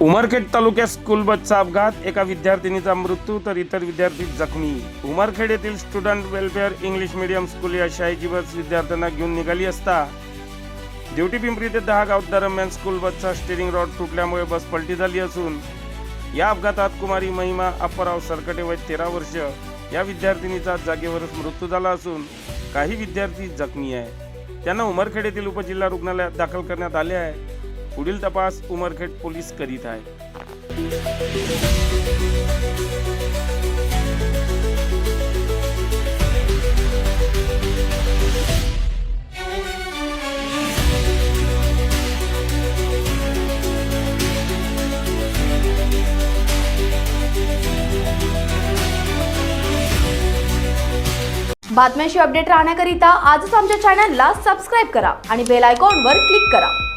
उमरखेड तालुक्यात स्कूल बसचा अपघात. एका विद्यार्थिनीचा मृत्यू तर इतर विद्यार्थी जखमी. उमरखेड येथील student welfare English medium school या शाळेची बस विद्यार्थ्यांना घेऊन निघाली असता. ड्युटी पिंपरी ते दहा गाव दरम्यान स्कूल बसचा स्टेरिंग रॉड तुटल्यामुळे बस पलटी झाली असून या अपघातात कुमारी महिमा अप्पराव सरकटे वय तेरा वर्ष या विद्यार्थिनीचा जागेवरच मृत्यू झाला असून काही विद्यार्थी जखमी आहे. त्यांना उमरखेड येथील उपजिल्हा रुग्णालयात दाखल करण्यात आले आहे. पुढील तपास उमरखेड पोलीस करीत आहे. बातम्याशी अपडेट राहण्याकरिता आजच आमच्या चॅनलला सबस्क्राईब करा आणि बेल आयकॉनवर क्लिक करा.